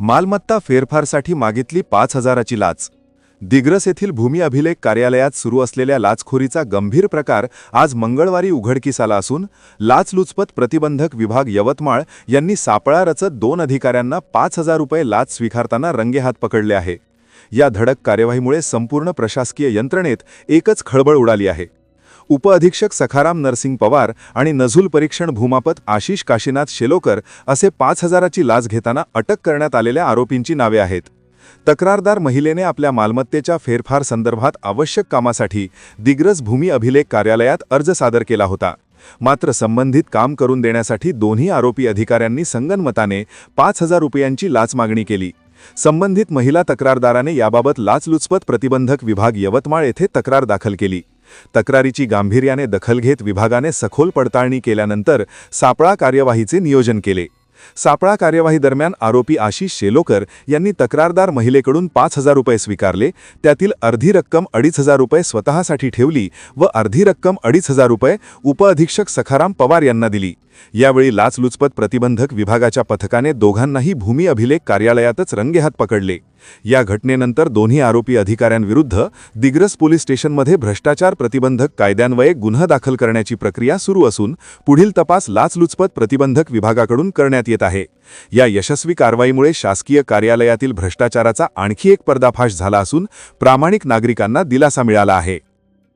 मालमत्ता फेरफारसाठी मागितली पाच हजाराची लाच. दिग्रस येथील भूमी अभिलेख कार्यालयात सुरू असलेल्या लाचखोरीचा गंभीर प्रकार आज मंगळवारी उघडकीस आला असून लाचलुचपत प्रतिबंधक विभाग यवतमाळ यांनी सापळा रचत दोन अधिकाऱ्यांना पाच हजार रुपये लाच स्वीकारताना रंगेहात पकडले आहे. या धडक कार्यवाहीमुळे संपूर्ण प्रशासकीय यंत्रणेत एकच खळबळ उडाली आहे. उपअधीक्षक सखाराम नरसिंग पवार आणि नझुल परीक्षण भूमापत आशिष काशीनाथ शेलोकर असे पाच हजाराची लाच घेताना अटक करण्यात आलेल्या आरोपींची नावे आहेत. तक्रारदार महिलेने आपल्या मालमत्तेच्या फेरफार संदर्भात आवश्यक कामासाठी दिग्रज भूमी अभिलेख कार्यालयात अर्ज सादर केला होता. मात्र संबंधित काम करून देण्यासाठी दोन्ही आरोपी अधिकाऱ्यांनी संगनमताने पाच हजार रुपयांची लाच मागणी केली. संबंधित महिला तक्रारदाराने याबाबत लाचलुचपत प्रतिबंधक विभाग यवतमाळ येथे तक्रार दाखल केली. तक्रारीची गांभीर्याने दखल घेत विभागाने सखोल पडताळणी केल्यानंतर सापळा कार्यवाहीचे नियोजन केले. सापळा कार्यवाही दरम्यान आरोपी आशिष शेलोकर यांनी तक्रारदार महिलेकडून पाच हजार रुपये स्वीकारले त्यातील अर्धी रक्कम अडीच हजार रुपये स्वतःसाठी ठेवली व अर्धी रक्कम अडीच हजार रुपये उपअधीक्षक सखाराम पवार यांना दिली. यावेळी लाचलुचपत प्रतिबंधक विभागाच्या पथकाने दोघांनाही भूमी अभिलेख कार्यालयातच रंगेहात पकडले. या घटनेनंतर दोन्ही आरोपी अधिकाऱ्यांविरुद्ध दिग्रस पोलीस स्टेशनमध्ये भ्रष्टाचार प्रतिबंधक कायद्यान्वये गुन्हा दाखल करण्याची प्रक्रिया सुरू असून पुढील तपास लाचलुचपत प्रतिबंधक विभागाकडून करण्यात येत आहे. या यशस्वी कारवाईमुळे शासकीय कार्यालयातील भ्रष्टाचाराचा आणखी एक पर्दाफाश झाला असून प्रामाणिक नागरिकांना दिलासा मिळाला आहे.